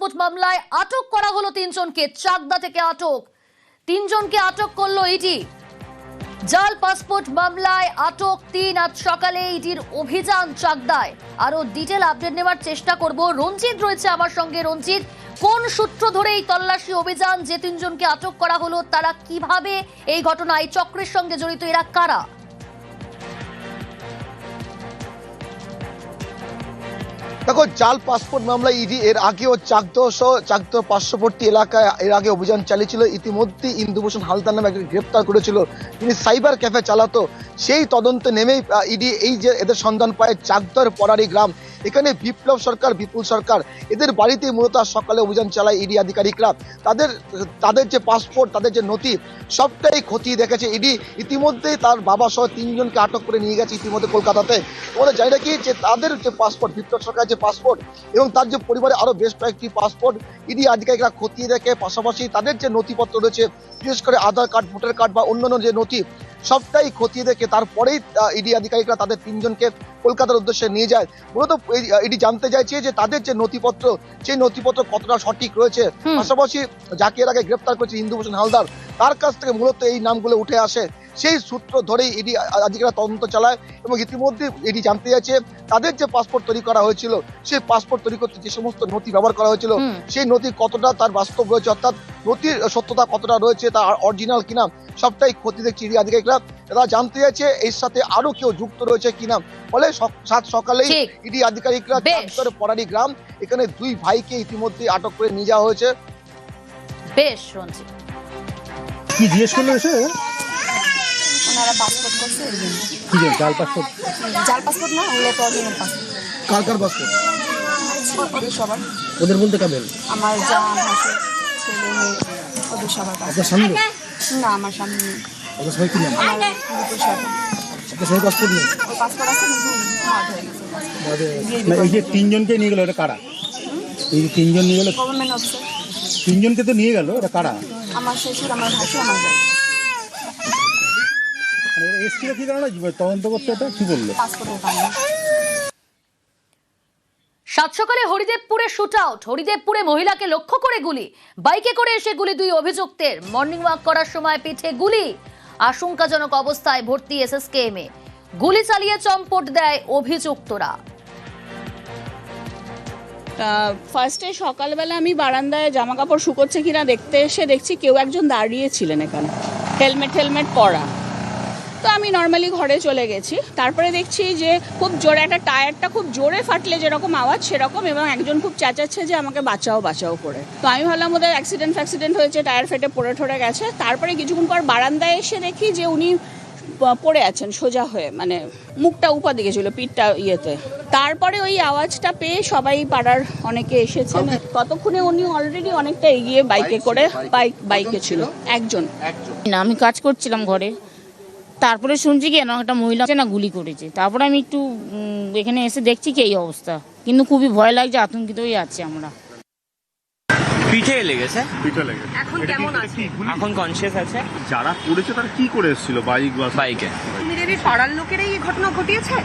মামলায় আটক করা হলো তিনজনকে, চাকদা থেকে আটক। তিনজনকে আটক করল ইডি। জাল পাসপোর্ট মামলায় আটক তিন, আজ সকালে ইডির অভিযান চাকদায়। আরও ডিটেল আপডেট নেওয়ার চেষ্টা করব। রঞ্জিত রয়েছে আমার সঙ্গে। রঞ্জিত, কোন সূত্র ধরে এই তল্লাশি অভিযান যে তিনজনকে আটক করা হলো, তারা কীভাবে এই ঘটনায় চক্রের সঙ্গে জড়িত, এরা কারা? দেখো, জাল পাসপোর্ট মামলা ইডি এর আগেও চাকদহ চাকদহ পার্শ্ববর্তী এলাকায় এর আগে অভিযান চালিয়েছিল। ইতিমধ্যে ইন্দুভূষণ হালদার নামে একজন গ্রেপ্তার করেছিল। তিনি সাইবার ক্যাফে চালাতো। সেই তদন্তে নেমেই ইডি এই যে এদের সন্ধান পায় চাকদর পরারি গ্রাম। এখানে বিপ্লব সরকার, বিপুল সরকার, এদের বাড়িতে মূলত সকালে অভিযান চালায় ইডি আধিকারিকরা। তাদের তাদের যে পাসপোর্ট, তাদের যে নথি, সবটাই খতিয়ে দেখেছে ইডি। ইতিমধ্যেই তার বাবা সহ তিনজনকে আটক করে নিয়ে গেছে ইতিমধ্যে কলকাতাতে। ওরা জানি নাকি যে তাদের যে পাসপোর্ট, বিপ্লব সরকার যে পাসপোর্ট এবং তার যে পরিবারে আরও বেশ কয়েকটি পাসপোর্ট ইডি আধিকারিকরা খতিয়ে দেখে। পাশাপাশি তাদের যে নথিপত্র রয়েছে, বিশেষ করে আধার কার্ড, ভোটার কার্ড বা অন্যান্য যে নথি, সবটাই খতিয়ে দেখে তারপরেই ইডি আধিকারিকরা তাদের তিনজনকে কলকাতার উদ্দেশ্যে নিয়ে যায়। মূলত ইডি জানতে চাইছে যে তাদের যে নথিপত্র সেই নথিপত্র কতটা সঠিক রয়েছে। পাশাপাশি যাকে এর আগে গ্রেপ্তার করেছে ইন্দুভূষণ হালদার। তার কাছ থেকে মূলত এই নামগুলো উঠে আসে। সেই সূত্র ধরেই ইডি আধিকারিকরা তদন্ত চালায় এবং ইতিমধ্যে ইডি জানতে চাইছে তাদের যে পাসপোর্ট তৈরি করা হয়েছিল সেই পাসপোর্ট তৈরি করতে যে সমস্ত নথি ব্যবহার করা হয়েছিল সেই নথি কতটা তার বাস্তব রয়েছে অর্থাৎ নথির সত্যতা কতটা রয়েছে তার অরিজিনাল কিনা সবটাই ক্ষতি দেখছে ইডি আধিকারিকরা। তারা জানতে চাইছে এর সাথে আরও কেউ যুক্ত রয়েছে কিনা ফলে সাত সকালেই। ইডি আধিকারিকরা পরারি গ্রাম এখানে দুই ভাইকে ইতিমধ্যে আটক করে নিয়ে যাওয়া হয়েছে। বেশ রঞ্জিত কি জিজ্ঞেস করল এসে? ওনারা পাসপোর্ট করছে ওই জন্য। কি জাল পাসপোর্ট? জাল পাসপোর্ট না ওগুলো তো অরিজিনাল পাসপোর্ট। কার কার পাসপোর্ট? ওদের সবার। ওদের বলতে আমার যা ছেলে মেয়ে ওদের সবার পাসপোর্ট স্বামী? না আমার সামনে নেই। আপনার সবাই কি নাম আমার দুপুর সবার আপনার সবাই পাসপোর্ট নেই? ওর পাসপোর্ট আছে কিন্তু হার্ড হয়ে গেছে না, এই যে তিনজনকে নিয়ে গেল এটা কারা? এই যে তিনজন নিয়ে গেল গভর্নমেন্ট অফিসার তিনজনকে তো নিয়ে গেল এটা কারা? আমার শ্বশুর আমার ভাসু আমার এসটিরা কি? কারণে তদন্ত করতে এটা কি বলল? সাত সকালে হরিদেবপুরে শুট আউট হরিদেবপুরে মহিলাকে লক্ষ্য করে গুলি। বাইকে করে এসে গুলি দুই অভিযুক্তের। মর্নিং ওয়াক করার সময় পিঠে গুলি। আশঙ্কাজনক অবস্থায় ভর্তি এসএসকেএম। এ গুলি চালিয়ে চম্পট দেয় অভিযুক্তরা। ফার্স্টে সকালবেলা আমি বারান্দায় জামা কাপড় শুকোচ্ছে কিনা দেখতে এসে দেখছি কেউ একজন দাঁড়িয়েছিলেন এখানে। হেলমেট হেলমেট পরা। তো আমি নর্মালি ঘরে চলে গেছি। তারপরে দেখছি যে খুব জোরে একটা টায়ারটা খুব জোরে ফাটলে যেরকম আওয়াজ সেরকম এবং একজন খুব চেঁচাচ্ছে যে আমাকে বাঁচাও বাঁচাও করে। তো আমি ভাবলাম ওদের অ্যাক্সিডেন্ট ফ্যাক্সিডেন্ট হয়েছে টায়ার ফেটে পড়ে ঠরে গেছে। তারপরে কিছুক্ষণ পর বারান্দায় এসে দেখি যে উনি পড়ে আছেন সোজা হয়ে মানে মুখটা উপা দিকে ছিল পিঠটা ইয়েতে। তারপরে ওই আওয়াজটা পেয়ে সবাই পাড়ার অনেকে এসেছেন ততক্ষণে উনি অলরেডি অনেকটা এগিয়ে বাইকে করে বাইক বাইকে ছিল? একজন। না আমি কাজ করছিলাম ঘরে। তারপরে শুনছি কি না একটা মহিলা আছে না গুলি করেছে। তারপরে আমি একটু এখানে এসে দেখছি কি এই অবস্থা। কিন্তু খুবই ভয় লাগছে আতঙ্কিত হয়ে যাচ্ছে আমরা। পিঠে লেগেছে? পিঠে লেগে এখন কেমন আছে? এখন কনসিয়াস আছে। যারা করেছে তারা কি করে এসেছিল? বাইক বা বাইকে। পাড়ার লোকেরাই এই ঘটনা ঘটিয়েছে?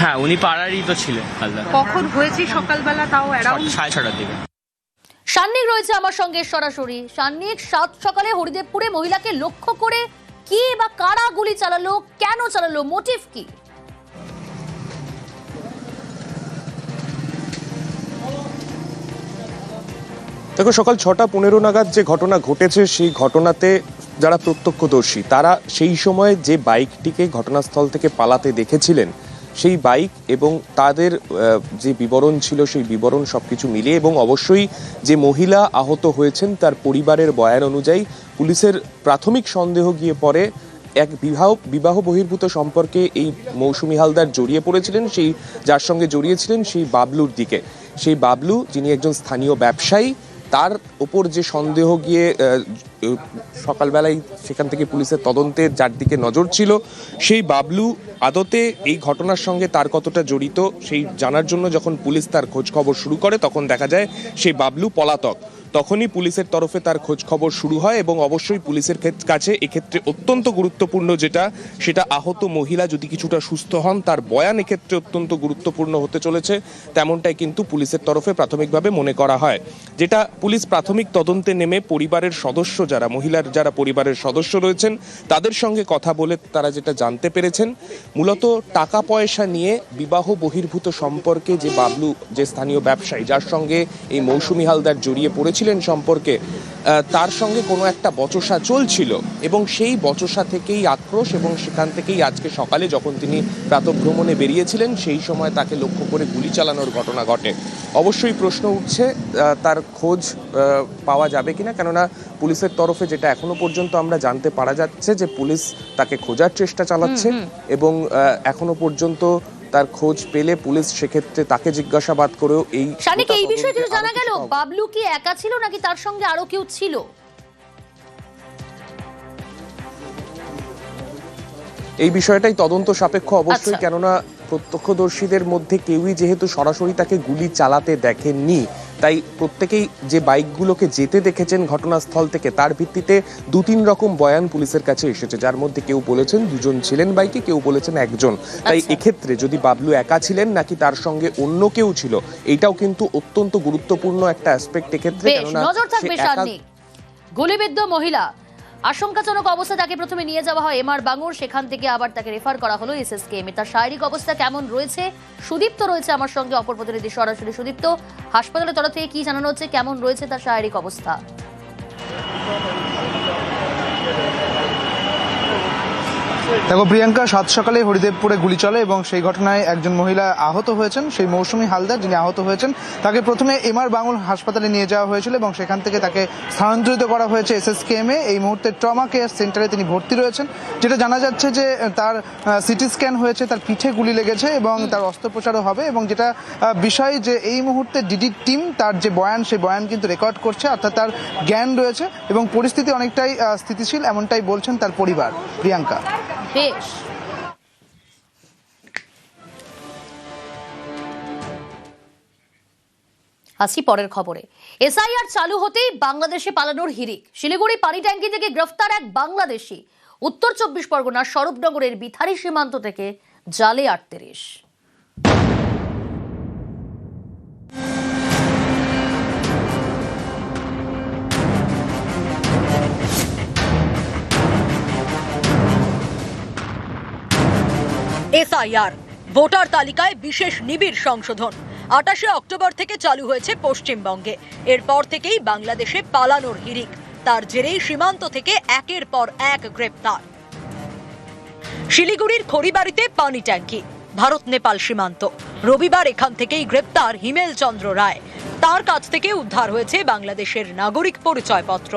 হ্যাঁ উনি পাড়ারই তো ছিলেন কখন হয়েছে সকালবেলা তাও অ্যারাউন্ড সাড়ে ছটার দিকে। সান্নিক রয়েছে আমার সঙ্গে সরাসরি। সান্নিক সাত সকালে হরিদেবপুরে মহিলাকে লক্ষ্য করে কি বা কারা গুলি চালালো? কেন চালালো? মোটিভ কি? দেখো, সকাল ছটা পনেরো নাগাদ যে ঘটনা ঘটেছে, সেই ঘটনাতে যারা প্রত্যক্ষদর্শী, তারা সেই সময় যে বাইকটিকে ঘটনাস্থল থেকে পালাতে দেখেছিলেন সেই বাইক এবং তাদের যে বিবরণ ছিল সেই বিবরণ সব কিছু মিলিয়ে এবং অবশ্যই যে মহিলা আহত হয়েছেন তার পরিবারের বয়ান অনুযায়ী পুলিশের প্রাথমিক সন্দেহ গিয়ে পরে এক বিবাহ বিবাহ বহির্ভূত সম্পর্কে এই মৌসুমি হালদার জড়িয়ে পড়েছিলেন, সেই, যার সঙ্গে জড়িয়েছিলেন সেই বাবলুর দিকে। সেই বাবলু, যিনি একজন স্থানীয় ব্যবসায়ী তার ওপর যে সন্দেহ গিয়ে সকালবেলায় সেখান থেকে পুলিশের তদন্তে যার দিকে নজর ছিল, সেই বাবলু আদতে এই ঘটনার সঙ্গে তার কতটা জড়িত, সেই জানার জন্য যখন পুলিশ তার খোঁজখবর শুরু করে, তখন দেখা যায় সেই বাবলু পলাতক। তখনই পুলিশের তরফে তার খোঁজ খবর শুরু হয় এবং অবশ্যই পুলিশের কাছে এক্ষেত্রে অত্যন্ত গুরুত্বপূর্ণ যেটা, সেটা আহত মহিলা যদি কিছুটা সুস্থ হন, তার বয়ান এক্ষেত্রে অত্যন্ত গুরুত্বপূর্ণ হতে চলেছে। তেমনটাই কিন্তু পুলিশের তরফে প্রাথমিকভাবে মনে করা হয়। যেটা পুলিশ প্রাথমিক তদন্তে নেমে পরিবারের সদস্য যারা, মহিলার যারা পরিবারের সদস্য রয়েছেন, তাদের সঙ্গে কথা বলে তারা যেটা জানতে পেরেছেন। মূলত টাকা পয়সা নিয়ে বিবাহ বহির্ভূত সম্পর্কে যে বাবলু, যে স্থানীয় ব্যবসায়ী, যার সঙ্গে এই মৌসুমি হালদার জড়িয়ে পড়েছিলেন সম্পর্কে তার সঙ্গে কোনো একটা বচসা চলছিল এবং সেই বচসা থেকেই আক্রোশ এবং সেখান থেকেই আজকে সকালে যখন তিনি প্রাতভ্রমণে বেরিয়েছিলেন সেই সময় তাকে লক্ষ্য করে গুলি চালানোর ঘটনা ঘটে। অবশ্যই প্রশ্ন উঠছে তার খোঁজ পাওয়া যাবে কিনা কেননা পুলিশের তরফে যেটা এখনও পর্যন্ত আমরা জানতে পারা যাচ্ছে যে পুলিশ তাকে খোঁজার চেষ্টা চালাচ্ছে এবং এখনও পর্যন্ত তার খোঁজ পেলে পুলিশ সেক্ষেত্রে তাকে জিজ্ঞাসাবাদ করেও এই শানিক এই বিষয়ে কিছু জানা গেল? বাবলু কি একা ছিল নাকি তার সঙ্গে আরও কেউ ছিল? এই বিষয়টাই তদন্ত সাপেক্ষ অবশ্যই আচ্ছা। কেননা প্রত্যক্ষদর্শীদের মধ্যে কেউই যেহেতু সরাসরি তাকে গুলি চালাতে দেখেননি তাই প্রত্যেকেই যে বাইকগুলোকে যেতে দেখেছেন ঘটনাস্থল থেকে তার ভিত্তিতে দু তিন রকম বয়ান পুলিশের কাছে এসেছে যার মধ্যে কেউ বলেছেন দুজন ছিলেন বাইকে কেউ বলেছেন একজন তাই আচ্ছা। এক্ষেত্রে যদি বাবলু একা ছিলেন নাকি তার সঙ্গে অন্য কেউ ছিল এটাও কিন্তু অত্যন্ত গুরুত্বপূর্ণ একটা অ্যাসপেক্ট এক্ষেত্রে নজর থাকবে গুলিবিদ্ধ মহিলা আশঙ্কাজনক অবস্থা তাকে প্রথমে নিয়ে যাওয়া হয় এমআর বাঙুর। সেখান থেকে আবার তাকে রেফার করা হলো এসএসকেএম তার শারীরিক অবস্থা কেমন রয়েছে? সুদীপ্ত রয়েছে আমার সঙ্গে। অপর প্রতিনিধি সরাসরি সুদীপ্ত। হাসপাতালের তরফ থেকে কি জানানো হচ্ছে? কেমন রয়েছে তার শারীরিক অবস্থা? দেখো, প্রিয়াঙ্কা সাত সকালে হরিদেবপুরে গুলি চলে এবং সেই ঘটনায় একজন মহিলা আহত হয়েছেন, সেই মৌসুমি হালদার যিনি আহত হয়েছেন, তাকে প্রথমে এমআর বাঙুল হাসপাতালে নিয়ে যাওয়া হয়েছিল এবং সেখান থেকে তাকে স্থানান্তরিত করা হয়েছে এসএসকেএম এ এই মুহূর্তে ট্রমা কেয়ার সেন্টারে তিনি ভর্তি রয়েছেন, যেটা জানা যাচ্ছে যে তার সিটি স্ক্যান হয়েছে, তার পিঠে গুলি লেগেছে এবং তার অস্ত্রোপচারও হবে এবং যেটা বিষয় যে এই মুহূর্তে ডিডি টিম তার যে বয়ান, সেই বয়ান কিন্তু রেকর্ড করছে, অর্থাৎ তার জ্ঞান রয়েছে এবং পরিস্থিতি অনেকটাই স্থিতিশীল, এমনটাই বলছেন তার পরিবার, প্রিয়াঙ্কা। বেশ। আসি পরের খবরে। এসআইআর চালু হতেই বাংলাদেশে পালানোর হিরিক শিলিগুড়ি পানি ট্যাঙ্কি থেকে গ্রেফতার এক বাংলাদেশি। উত্তর চব্বিশ পরগনার স্বরূপনগরের বিথারি সীমান্ত থেকে জালে আটত্রিশ। এসআইআর। ভোটার তালিকায় বিশেষ নিবিড় সংশোধন। আটাশে অক্টোবর থেকে চালু হয়েছে পশ্চিমবঙ্গে। এরপর থেকেই বাংলাদেশে পালানোর হিরিক তার জেরেই সীমান্ত থেকে একের পর এক গ্রেপ্তার। শিলিগুড়ির খড়িবাড়িতে পানি ট্যাঙ্কি। ভারত, নেপাল সীমান্ত। রবিবার এখান থেকেই গ্রেপ্তার হিমেল চন্দ্র রায়। তার কাছ থেকে উদ্ধার হয়েছে বাংলাদেশের নাগরিক পরিচয়পত্র।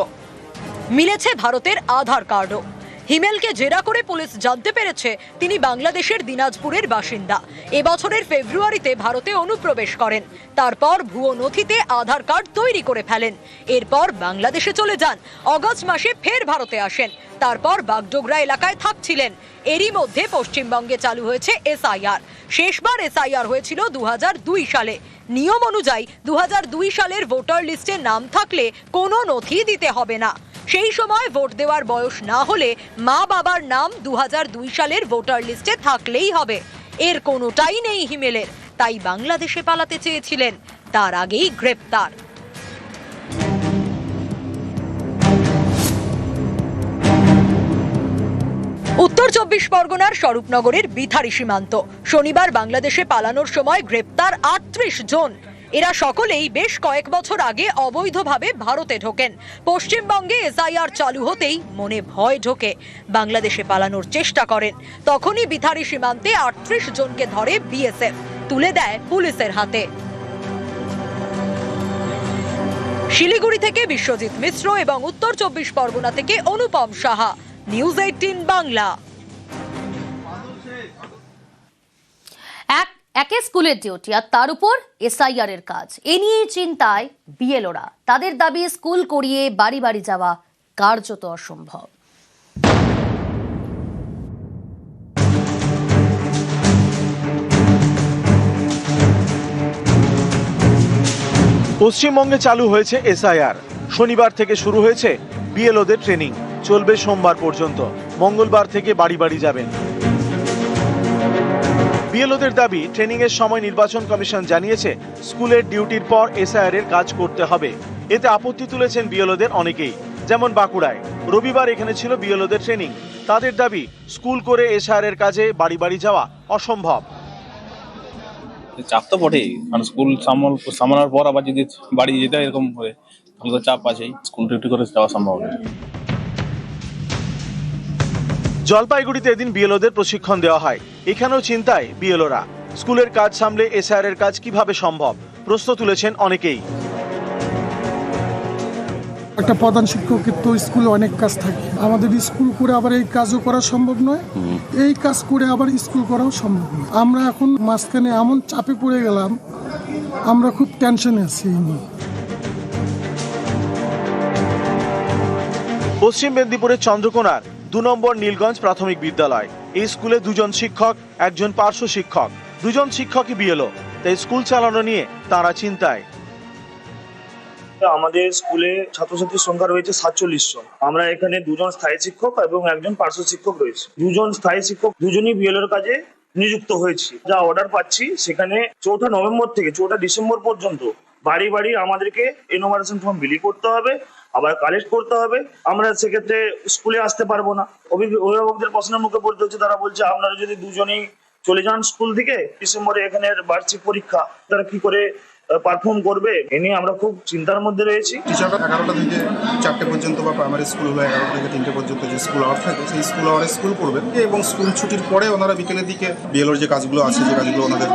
মিলেছে ভারতের আধার কার্ডও। হিমেলকে জেরা করে পুলিশ জানতে পেরেছে তিনি বাংলাদেশের দিনাজপুরের বাসিন্দা। এবছরের ফেব্রুয়ারিতে ভারতে অনুপ্রবেশ করেন। তারপর ভুয়ো নথিতে আধার কার্ড তৈরি করে ফেলেন। এরপর বাংলাদেশে চলে যান। অগস্ট মাসে ফের ভারতে আসেন। তারপর বাগডোগরা এলাকায় থাকছিলেন। এরই মধ্যে পশ্চিমবঙ্গে চালু হয়েছে এসআইআর। শেষবার এসআইআর হয়েছিল দু হাজার দুই সালে। নিয়ম অনুযায়ী দু হাজার দুই সালের ভোটার লিস্টে নাম থাকলে কোনো নথি দিতে হবে না। সেই সময় ভোট দেওয়ার বয়স না হলে মা বাবার নাম দু হাজার দুই সালের ভোটার লিস্টে থাকলেই হবে। এর কোনোটাই নেই হিমেলের, তাই বাংলাদেশে পালাতে চেয়েছিলেন, তার আগেই গ্রেপ্তার। উত্তর চব্বিশ পরগনার স্বরূপনগরের বিথারি সীমান্ত। শনিবার বাংলাদেশে পালানোর সময় গ্রেপ্তার আটত্রিশ জন। এরা সকলেই বেশ কয়েক বছর আগে অবৈধভাবে ভারতে ঢোকেন। পশ্চিমবঙ্গে এসআইআর চালু হতেই মনে ভয় ঢোকে। বাংলাদেশে পালানোর চেষ্টা করেন। তখনই বিথারি সীমান্তে আটত্রিশ জনকে ধরে বিএসএফ। তুলে দেয় পুলিশের হাতে। শিলিগুড়ি থেকে বিশ্বজিৎ মিশ্র এবং উত্তর চব্বিশ পরগনা থেকে Anupam Saha. News eighteen Bangla. এক স্কুলের ডিউটি আর তার উপর এসআইআর এর কাজ। এ নিয়ে চিন্তায় বিএলওরা। তাদের দাবি, স্কুল করিয়ে বাড়ি বাড়ি যাওয়া কার্যত অসম্ভব। পশ্চিমবঙ্গে চালু হয়েছে এসআইআর। শনিবার থেকে শুরু হয়েছে বিএলওদের ট্রেনিং। চলবে সোমবার পর্যন্ত। মঙ্গলবার থেকে বাড়ি বাড়ি যাবেন। বিএলওদের দাবি ট্রেনিং এর সময় নির্বাচন কমিশন জানিয়েছে, স্কুলের ডিউটির পর এসআইআর এর কাজ করতে হবে। এতে আপত্তি তুলেছেন বিএলওদের অনেকেই, যেমন বাঁকুড়ায়। রবিবার এখানে ছিল বিএলওদের ট্রেনিং। তাদের দাবি, স্কুল করে এসআইআর এর কাজে বাড়ি বাড়ি যাওয়া অসম্ভব। চাপ তো বটেই, কারণ স্কুল সামাল, সামলানোর পর আবার যদি বাড়ি যেতে এরকম হবে তাহলে তো চাপ আছেই, স্কুল ডিউটি করে যাওয়া সম্ভব নয়। জলপাইগুড়িতে এদিন বিএলওদের প্রশিক্ষণ দেওয়া হয়। এখানেও চিন্তায় বিএলওরা। স্কুলের কাজ সামলে এসআইআর এর কাজ কীভাবে সম্ভব? প্রশ্ন তুলেছেন অনেকেই। একটা প্রধান শিক্ষকের তো স্কুলে অনেক কাজ থাকে। আমাদের স্কুল করে আবার এই কাজও করা সম্ভব নয়। এই কাজ করে আবার স্কুল করাও সম্ভব নয়। আমরা এখন মাঝখানে এমন চাপে পড়ে গেলাম আমরা খুব টেনশনে আছি এই নিয়ে। পশ্চিম মেদিনীপুরের চন্দ্রকোনার দু নম্বর নীলগঞ্জ প্রাথমিক বিদ্যালয়। এই স্কুলে দুজন শিক্ষক, একজন পার্শ্ব শিক্ষক। দুজন শিক্ষকই বিএলও। তাই স্কুল চালানো নিয়ে তারা চিন্তায়। আমাদের স্কুলে ছাত্রছাত্রীর সংখ্যা রয়েছে সাতচল্লিশ জন। আমরা এখানে দুজন স্থায়ী শিক্ষক এবং একজন পার্শ্ব শিক্ষক রয়েছে। দুজন স্থায়ী শিক্ষক, দুজনই বিএলওর কাজে নিযুক্ত হয়েছি। যা অর্ডার পাচ্ছি সেখানে চৌঠা নভেম্বর থেকে, চৌঠা ডিসেম্বর পর্যন্ত বাড়ি বাড়ি আমাদেরকে এনোমারেশন ফর্ম বিলি করতে হবে, আবার কালেক্ট করতে হবে। আমরা সেক্ষেত্রে স্কুলে আসতে পারব না। অভি- অভিভাবকদের প্রশ্নের মুখে পড়তে হচ্ছে, তারা বলছে, আপনারা যদি দুজনেই চলে যান স্কুল থেকে, ডিসেম্বরে এখানে বার্ষিক পরীক্ষা, তারা কি করে পারফর্ম করবে এ নিয়ে আমরা খুব চিন্তার মধ্যে রয়েছি। টিচাররা এগারোটা থেকে চারটে পর্যন্ত বা প্রাইমারি স্কুল হলো এগারোটা থেকে তিনটে পর্যন্ত যে স্কুল আওয়ার থাকে সেই স্কুল আওয়ারে স্কুল করবেন এবং স্কুল ছুটির পরে ওনারা বিকেলের দিকে বিএলওর যে কাজগুলো আছে যে কাজগুলো ওনাদের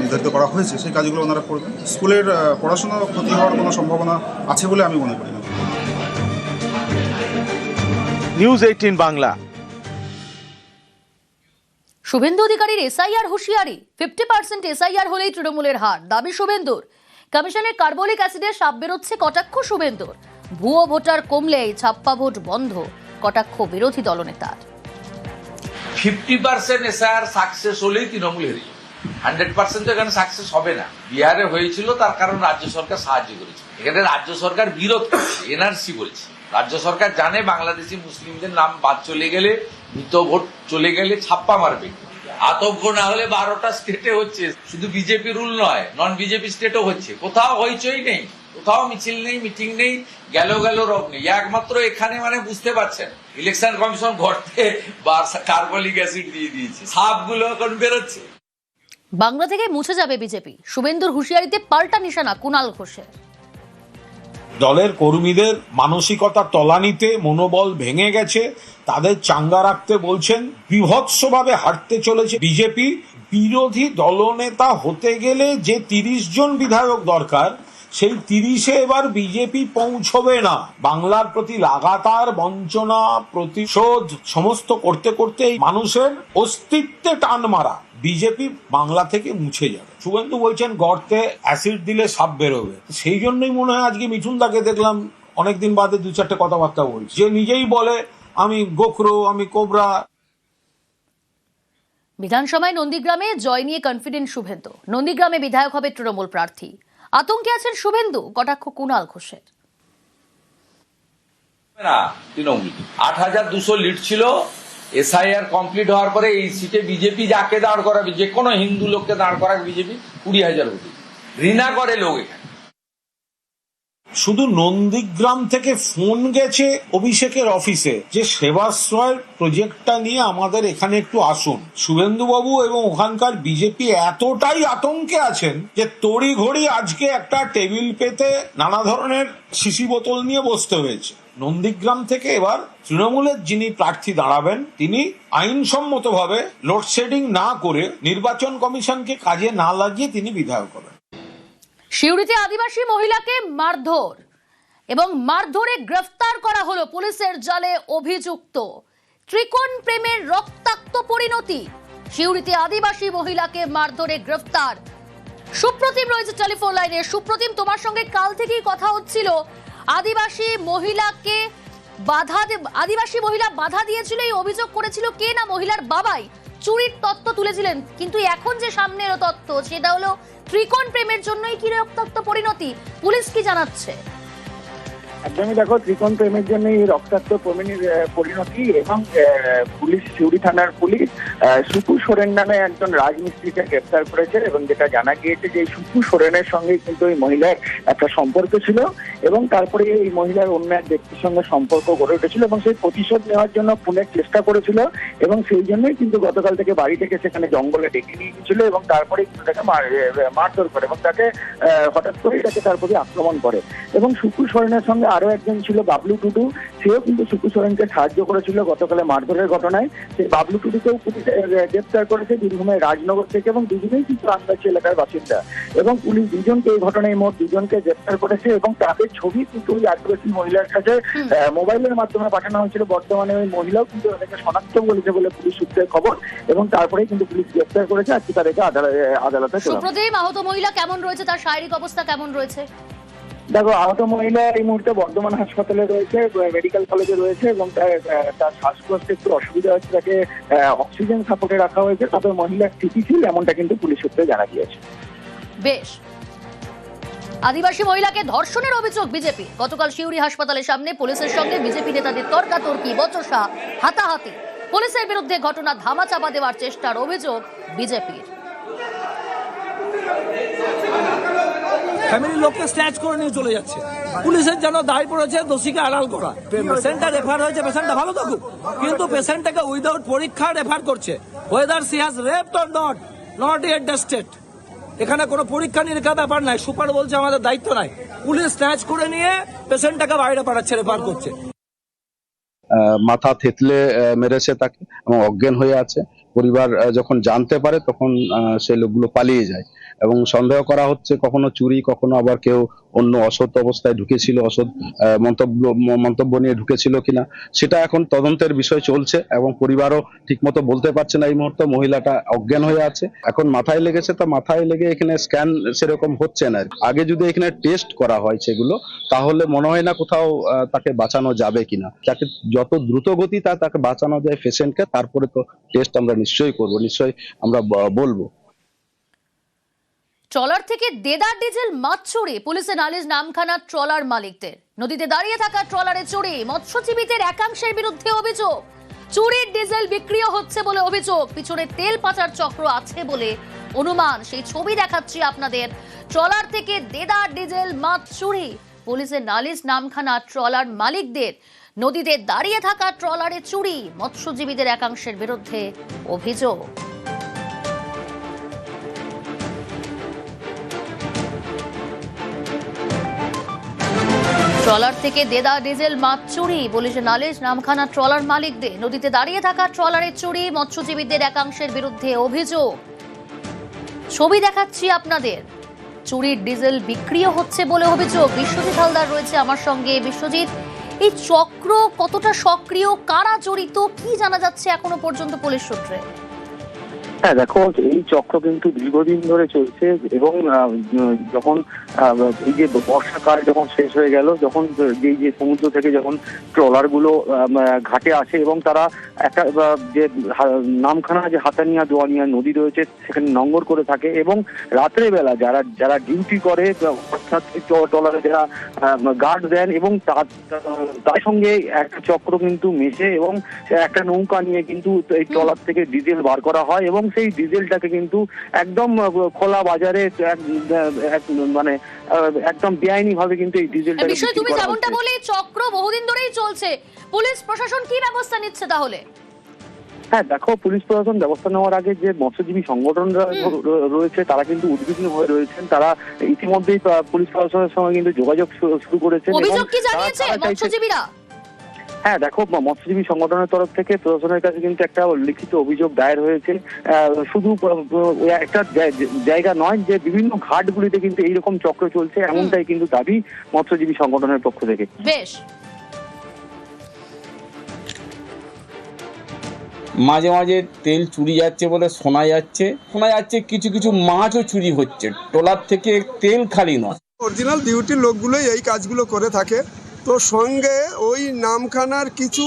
নির্ধারিত করা হয়েছে সেই কাজগুলো ওনারা করবেন স্কুলের পড়াশোনা ক্ষতি হওয়ার কোনো সম্ভাবনা আছে বলে আমি মনে করি না। নিউজ এইটিন বাংলা শুভেন্দু অধিকারীর এসআইআর হুঁশিয়ারি। ফিফটি পার্সেন্ট এসআইআর হলেই তৃণমূলের হার। দাবি শুভেন্দুর। কমিশনের কার্বলিক অ্যাসিডে সাপ বেরোচ্ছে কটাক্ষ শুভেন্দুর। ভুয়ো ভোটার কমলেই ছাপ্পা ভোট বন্ধ, কটাক্ষ বিরোধী দলনেতার। ফিফটি পার্সেন্ট এসআর সাকসেস হলেই তৃণমূলের হান্ড্রেড পার্সেন্ট এখানে সাকসেস হবে না। বিহারে হয়েছিল, তার কারণ রাজ্য সরকার সাহায্য করেছে। এখানে রাজ্য সরকার বিরোধ করছে, এনআরসি বলছে। রাজ্য সরকার জানে বাংলাদেশি মুসলিমদের নাম বাদ চলে গেলে, মৃত ভোট চলে গেলে ছাপ্পা মারবে। আতঙ্ক না হলে বারোটা স্টেটে হচ্ছে। শুধু বিজেপি রুল নয় নন বিজেপি স্টেটও হচ্ছে। কোথাও হইচই নেই, কোথাও মিছিল নেই মিটিং নেই, গেল গেল রব নেই। একমাত্র এখানে মানে বুঝতে পারছেন ইলেকশন কমিশন ঘরতে কার্বলিক অ্যাসিড দিয়ে দিয়েছে। সাপগুলো এখন বেরোচ্ছে। বাংলা থেকে মুছে যাবে বিজেপি শুভেন্দুর হুঁশিয়ারিতে পাল্টা নিশানা কুনাল ঘোষের। দলের কর্মীদের মানসিকতা তলানিতে মনোবল ভেঙে গেছে, তাদের চাঙ্গা রাখতে বলছেন, বিভৎসভাবে হাঁটতে চলেছে বিজেপি। বিরোধী দলনেতা হতে গেলে যে তিরিশ জন বিধায়ক দরকার সেই তিরিশে এবার বিজেপি পৌঁছবে না। বাংলার প্রতি লাগাতার বঞ্চনা, প্রতিশোধ সমস্ত করতে করতে মানুষের অস্তিত্বে টান মারা। বিজেপি বাংলা থেকে মুছে যাবে। শুভেন্দু বলছেন, গর্তে অ্যাসিড দিলে সাপ বেরোবে। সেই জন্যই মনে হয় আজকে মিঠুন দাকে দেখলাম, অনেকদিন বাদে দু চারটে কথাবার্তা বলছে। যে নিজেই বলে, আমি গোখরো, আমি কোবরা। বিধানসভায় নন্দীগ্রামে জয় নিয়ে কনফিডেন্ট শুভেন্দু। নন্দীগ্রামে বিধায়ক হবে তৃণমূল প্রার্থী। আতঙ্কে আছেন শুভেন্দু, কটাক্ষ কুণাল ঘোষের। না আট হাজার দুশো লিড ছিল এসআইআর কমপ্লিট হওয়ার পরে এই সিটে বিজেপি যাকে দাঁড় করাবে, যে কোনো হিন্দু লোককে দাঁড় করাবে বিজেপি কুড়ি হাজার কোটি ঘৃণা করে লোক এখানে। শুধু নন্দীগ্রাম থেকে ফোন গেছে অভিষেকের অফিসে যে সেবাশ্রয়ের প্রজেক্টটা নিয়ে আমাদের এখানে একটু আসুন। শুভেন্দুবাবু এবং ওখানকার বিজেপি এতটাই আতঙ্কে আছেন যে তড়ি ঘড়ি আজকে একটা টেবিল পেতে নানা ধরনের শিশি বোতল নিয়ে বসতে হয়েছে। নন্দীগ্রাম থেকে এবার তৃণমূলের যিনি প্রার্থী দাঁড়াবেন, তিনি আইনসম্মতভাবে লোডশেডিং না করে নির্বাচন কমিশনকে কাজে না লাগিয়ে তিনি বিধায়ক হবেন। শিউরিতে আদিবাসী মহিলাকে মারধর এবং মারধরে গ্রেফতার করা হলো পুলিশের জালে অভিযুক্ত। ত্রিকোণ প্রেমের রক্তাক্ত পরিণতি, শিউরিতে আদিবাসী মহিলাকে মারধরে গ্রেফতার। সুপ্রতিম রয়েছে টেলিফোন লাইনে। সুপ্রতিম, তোমার সঙ্গে কাল থেকেই কথা হচ্ছিল। আদিবাসী মহিলাকে বাধা আদিবাসী মহিলা বাধা দিয়েছিল, এই অভিযোগ করেছিল কে না মহিলার বাবাই? চুরির তত্ত্ব তুলেছিলেন। কিন্তু এখন যে সামনে এলো তত্ত্ব, সেটা হলো ত্রিকোণ প্রেমের জন্যই কি রক্তাক্ত পরিণতি? পুলিশ কি জানাচ্ছে? একদমই দেখো, ত্রিকোণ প্রেমের জন্য এই রক্তাক্ত প্রমিনীর পরিণতি এবং পুলিশ শিউরি থানার পুলিশ সুকু সোরেন নামে একজন রাজমিস্ত্রিকে গ্রেপ্তার করেছে এবং যেটা জানা গিয়েছে যে সুকু সোরেনের সঙ্গে কিন্তু এই মহিলার একটা সম্পর্ক ছিল এবং তারপরে এই মহিলার অন্য এক ব্যক্তির সঙ্গে সম্পর্ক গড়ে উঠেছিল এবং সেই প্রতিশোধ নেওয়ার জন্য খুনের চেষ্টা করেছিল এবং সেই জন্যই কিন্তু গতকাল থেকে বাড়ি থেকে সেখানে জঙ্গলে ডেকে নিয়ে গিয়েছিল এবং তারপরে কিন্তু তাকে মার- মারধর করে এবং তাকে হঠাৎ করেই তাকে তার প্রতি আক্রমণ করে। এবং সুকু সোরেনের সঙ্গে আরও একজন ছিল বাবলু টুডু সেও কিন্তু সুকু সোরেনকে সাহায্য করেছিল গতকালে মারধরের ঘটনায়। সেই বাবলু টুডুকেও পুলিশ গ্রেপ্তার করেছে বীরভূমের রাজনগর থেকে এবং দুজনেই কিন্তু আন্দাজি এলাকার বাসিন্দা। এবং পুলিশ দুজনকে এই ঘটনায় মোট দুজনকে গ্রেপ্তার করেছে এবং তাদের ছবি কিন্তু ওই আদিবাসী মহিলার কাছে মোবাইলের মাধ্যমে পাঠানো হয়েছিল। বর্তমানে ওই মহিলাও কিন্তু তাদেরকে শনাক্ত করেছে বলে পুলিশ সূত্রের খবর এবং তারপরেই কিন্তু পুলিশ গ্রেপ্তার করেছে। আজকে তাদেরকে আদালতে আদালতে সুপ্রদীপ আহত মহিলা কেমন রয়েছে? তার শারীরিক অবস্থা কেমন রয়েছে? দেখো, আহত মহিলা এই মুহূর্তে বর্ধমান হাসপাতালে রয়েছে মেডিকেল কলেজে রয়েছে এবং তার তার শ্বাসকষ্টে একটু অসুবিধা হচ্ছে, তাকে অক্সিজেন সাপোর্টে রাখা হয়েছে। তবে মহিলা স্থিতিশীল এমনটা কিন্তু পুলিশ সূত্রে জানা গিয়েছে। বেশ। আদিবাসী মহিলাকে ধর্ষণের অভিযোগ বিজেপি। গতকাল শিউরি হাসপাতালের সামনে পুলিশের সঙ্গে বিজেপি নেতাদের তর্কাতর্কি বচসা, হাতাহাতি। পুলিশের বিরুদ্ধে ঘটনা ধামাচাপা দেওয়ার চেষ্টার অভিযোগ বিজেপির। ফ্যামিলির লোককে স্ন্যাচ করে নিয়ে চলে যাচ্ছে। পুলিশের যেন দায় পড়েছে, দোষীকে আড়াল করা। পেশেন্টটা রেফার হয়েছে পেশেন্টটা ভালো থাকুক। কিন্তু পেশেন্টটাকে উইদাউট পরীক্ষা রেফার করছে। Whether she has raped or not not yet tested এখানে কোনো পরীক্ষা নিরীক্ষা ব্যাপার নাই। সুপার বলছে আমাদের দায়িত্ব নাই। পুলিশ স্ন্যাচ করে নিয়ে পেশেন্টটাকে বাইরে পাঠাচ্ছে রেফার করছে। মাথা থেতলে মেরেছে তাকে এবং অজ্ঞান হয়ে আছে। পরিবার যখন জানতে পারে, তখন সেই লোকগুলো পালিয়ে যায়। এবং সন্দেহ করা হচ্ছে কখনো চুরি, কখনো আবার কেউ অন্য অসৎ অবস্থায় ঢুকেছিল, অসৎ মন্তব্য মন্তব্য নিয়ে ঢুকেছিল কিনা, সেটা এখন তদন্তের বিষয় চলছে এবং পরিবারও ঠিকমতো বলতে পারছে না এই মুহূর্তে, মহিলাটা অজ্ঞান হয়ে আছে। এখন মাথায় লেগেছে, তো মাথায় লেগে এখানে স্ক্যান সেরকম হচ্ছে না আগে যদি এখানে টেস্ট করা হয় সেগুলো, তাহলে মনে হয় না কোথাও তাকে বাঁচানো যাবে কিনা। তাকে যত দ্রুত গতি তা তাকে বাঁচানো যায় পেশেন্টকে তারপরে তো টেস্ট আমরা নিশ্চয়ই করব, নিশ্চয়ই আমরা বলব। ট্রলার থেকে দেদার ডিজেল মাছ চুরি পুলিশের নালিশ নামখানা ট্রলার মালিকদের। নদীতে দাঁড়িয়ে থাকা ট্রলারে চুরি মৎস্যজীবীদের একাংশের বিরুদ্ধে অভিযোগ। চুরির ডিজেল বিক্রিও হচ্ছে বলে অভিযোগ। পিছনে তেল পাচার চক্র আছে বলে অনুমান। সেই ছবি দেখাচ্ছি আপনাদের। ট্রলার থেকে দেদার ডিজেল মাছ চুরি। পুলিশের নালিশ নামখানা ট্রলার মালিকদের। নদীতে দাঁড়িয়ে থাকা ট্রলারে চুরি মৎস্যজীবীদের একাংশের বিরুদ্ধে অভিযোগ। ট্রলার থেকে দেদা ডিজেল মাছ চুরি। পুলিশের নালিশ, নামখানা ট্রলার মালিকদের। নদীতে দাঁড়িয়ে থাকা ট্রলারের চুরি, মৎস্যজীবীদের একাংশের বিরুদ্ধে অভিযোগ। ছবি দেখাচ্ছি আপনাদের। চুরির ডিজেল বিক্রিও হচ্ছে বলে অভিযোগ। বিশ্বজিৎ হালদার রয়েছে আমার সঙ্গে। বিশ্বজিৎ, এই চক্র কতটা সক্রিয়? কারা জড়িত? কি জানা যাচ্ছে এখনও পর্যন্ত পুলিশ সূত্রে? হ্যাঁ দেখো, এই চক্র কিন্তু দীর্ঘদিন ধরে চলছে এবং যখন এই যে বর্ষাকাল যখন শেষ হয়ে গেল, যখন এই যে সমুদ্র থেকে যখন ট্রলারগুলো ঘাটে আসে এবং তারা একটা যে নামখানা যে হাতানিয়া দোয়ানিয়া নদী রয়েছে, সেখানে নঙ্গর করে থাকে এবং রাত্রে বেলা যারা যারা ডিউটি করে অর্থাৎ ট্রলারে যারা গার্ড দেন এবং তার সঙ্গে একটা চক্র কিন্তু মেশে এবং একটা নৌকা নিয়ে কিন্তু এই ট্রলার থেকে ডিজেল বার করা হয় এবং সেই ডিজেলটাকে কিন্তু একদম খোলা বাজারে মানে একদম বেআইনি ভাবে কিন্তু এই ডিজেলটা বিষয় তুমি যেমনটা বলে চক্র বহুদিন ধরেই চলছে। পুলিশ প্রশাসন কি ব্যবস্থা নিচ্ছে তাহলে? হ্যাঁ দেখো পুলিশ প্রশাসন ব্যবস্থা নেওয়ার আগে যে মৎস্যজীবী সংগঠনরা রয়েছে তারা কিন্তু উদ্বিগ্ন হয়ে রয়েছেন। তারা ইতিমধ্যেই পুলিশ প্রশাসনের সঙ্গে কিন্তু যোগাযোগ শুরু করেছেন অভিযোগ কি জানিয়েছে মৎস্যজীবীরা? হ্যাঁ দেখো মৎস্যজীবী সংগঠনের তরফ থেকে প্রশাসনের কাছে কিন্তু একটা লিখিত অভিযোগ দায়ের হয়েছে। আহ, শুধু একটা জায়গা নয় যে বিভিন্ন ঘাটগুলিতে কিন্তু এইরকম চক্র চলছে এমনটাই কিন্তু দাবি মৎস্যজীবী সংগঠনের পক্ষ থেকে। বেশ। মাঝে মাঝে তেল চুরি যাচ্ছে বলে শোনা যাচ্ছে। শোনা যাচ্ছে কিছু কিছু মাছও চুরি হচ্ছে। ট্রলার থেকে তেল খালি নয়। অরিজিনাল ডিউটির লোকগুলোই এই কাজগুলো করে থাকে। তো সঙ্গে ওই নামখানার কিছু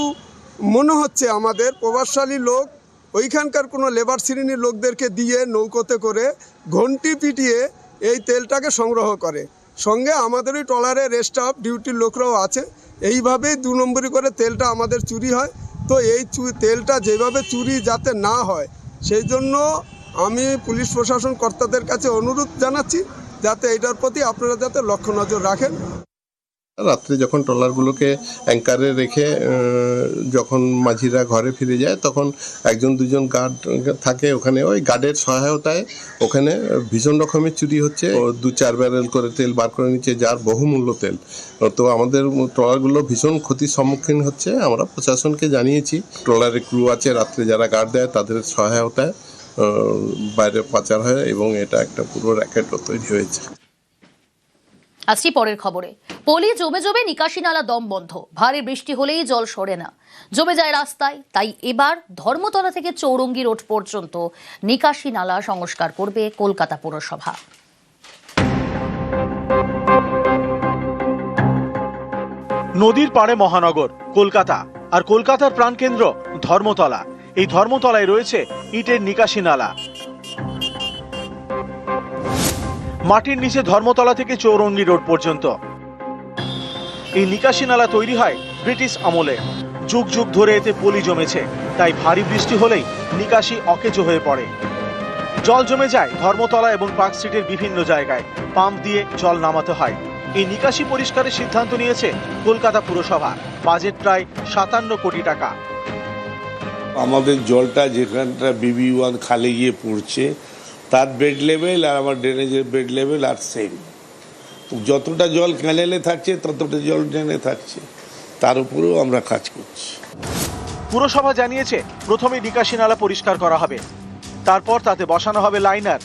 মনে হচ্ছে আমাদের, প্রভাবশালী লোক, ওইখানকার কোনো লেবার শ্রেণির লোকদেরকে দিয়ে নৌকোতে করে ঘন্টি পিটিয়ে এই তেলটাকে সংগ্রহ করে। সঙ্গে আমাদের ওই ট্রলারের স্টাফ ডিউটির লোকরাও আছে। এইভাবেই দু নম্বরই করে তেলটা আমাদের চুরি হয়। তো এই তেলটা যেভাবে চুরি যাতে না হয়, সেই জন্য আমি পুলিশ প্রশাসন কর্তাদের কাছে অনুরোধ জানাচ্ছি, যাতে এটার প্রতি আপনারা যাতে লক্ষ্য নজর রাখেন। রাত্রে যখন ট্রলারগুলোকে অ্যাঙ্কারে রেখে যখন মাঝিরা ঘরে ফিরে যায়, তখন একজন, দুজন গার্ড থাকে ওখানে। ওই গার্ডের সহায়তায় ওখানে ভীষণ রকমের চুরি হচ্ছে। দু চার ব্যারেল করে তেল বার করে নিচ্ছে, যার বহুমূল্য তেল। তো আমাদের ট্রলারগুলো ভীষণ ক্ষতির সম্মুখীন হচ্ছে। আমরা প্রশাসনকে জানিয়েছি। ট্রলারের ক্রু আছে, রাত্রে যারা গার্ড দেয় তাদের সহায়তায় বাইরে পাচার হয় এবং এটা একটা পুরো র্যাকেটও তৈরি হয়েছে। আসছি পরের খবরে। পলি জমে জমে নিকাশি নালা দম বন্ধ। ভারী বৃষ্টি হলেই জল সরে না। জমে যায় রাস্তায়, তাই এবার ধর্মতলা থেকে চৌরঙ্গি রোড পর্যন্ত নিকাশি নালা সংস্কার করবে কলকাতা পুরসভা। নদীর পাড়ে মহানগর, কলকাতা। আর কলকাতার প্রাণকেন্দ্র ধর্মতলা। এই ধর্মতলায় রয়েছে ইটের নিকাশি নালা। মাটির নিচে ধর্মতলা থেকে চৌরঙ্গি রোড পর্যন্ত। এই নিকাশি নালা তৈরি হয় ব্রিটিশ আমলে। যুগ যুগ ধরে এতে পলি জমেছে, তাই ভারী বৃষ্টি হলেই নিকাশি অকেজো হয়ে পড়ে। জল জমে যায় ধর্মতলা এবং পার্ক স্ট্রিটের বিভিন্ন জায়গায়। পাম্প দিয়ে জল নামাতে হয়। এই নিকাশি পরিষ্কারের সিদ্ধান্ত নিয়েছে কলকাতা পুরসভা। বাজেট প্রায় সাতান্ন কোটি টাকা। আমাদের জলটা যেখানটা বিবি ওয়ান খালে গিয়ে পড়ছে তার বেড লেভেল আর আমার ড্রেনেজের বেড লেভেল আর সেম যতটা জল ক্যানেলে থাকছে, ততটা জল ড্রেনে থাকছে। তার উপরেও আমরা কাজ করছি। পুরসভা জানিয়েছে প্রথমে নিকাশি নালা পরিষ্কার করা হবে। তারপর তাতে বসানো হবে লাইনার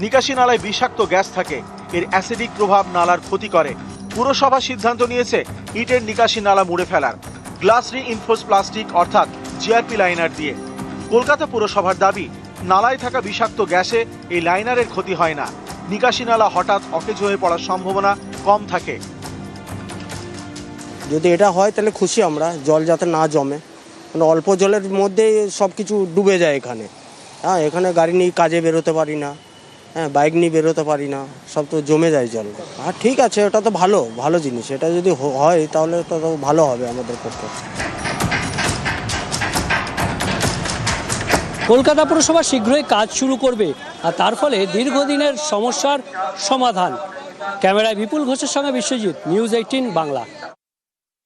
নিকাশি নালায় বিষাক্ত গ্যাস থাকে, এর অ্যাসিডিক প্রভাব নালার ক্ষতি করে। পুরসভা সিদ্ধান্ত নিয়েছে ইটের নিকাশি নালা মুড়ে ফেলার। গ্লাস রিইনফোর্স প্লাস্টিক অর্থাৎ জিআরপি লাইনার দিয়ে। কলকাতা পুরসভার দাবি নালায় থাকা বিষাক্ত গ্যাসে এই লাইনারের ক্ষতি হয় না। নিকাশি নালা হঠাৎ অকেজ হয়ে পড়ার সম্ভাবনা কম থাকে। যদি এটা হয়, তাহলে খুশি আমরা, জল যাতে না জমে। মানে অল্প জলের মধ্যেই সব কিছু ডুবে যায় এখানে। হ্যাঁ এখানে গাড়ি নিয়ে কাজে বেরোতে পারি না। হ্যাঁ বাইক নিয়ে বেরোতে পারি না, সব তো জমে যায় জল। হ্যাঁ ঠিক আছে এটা তো ভালো ভালো জিনিস। এটা যদি হয়, তাহলে তো ভালো হবে আমাদের পক্ষে। কলকাতা পুরসভা শীঘ্রই কাজ শুরু করবে আর তার ফলে দীর্ঘদিনের সমস্যার সমাধান। ক্যামেরায় বিপুল ঘোষের সঙ্গে বিশ্বজিৎ নিউজ এইটিন বাংলা।